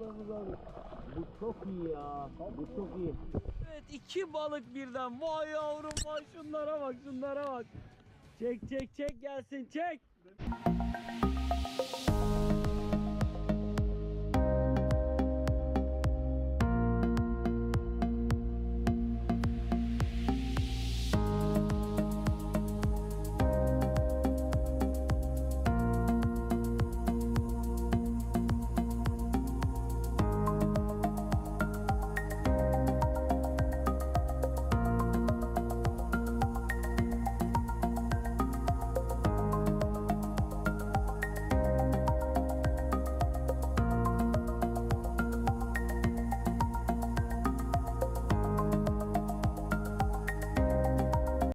balığımızı aldık. Bu çok iyi ya. Bu çok iyi. Evet iki balık birden. Vay yavrum vay şunlara bak şunlara bak. Çek çek çek gelsin çek.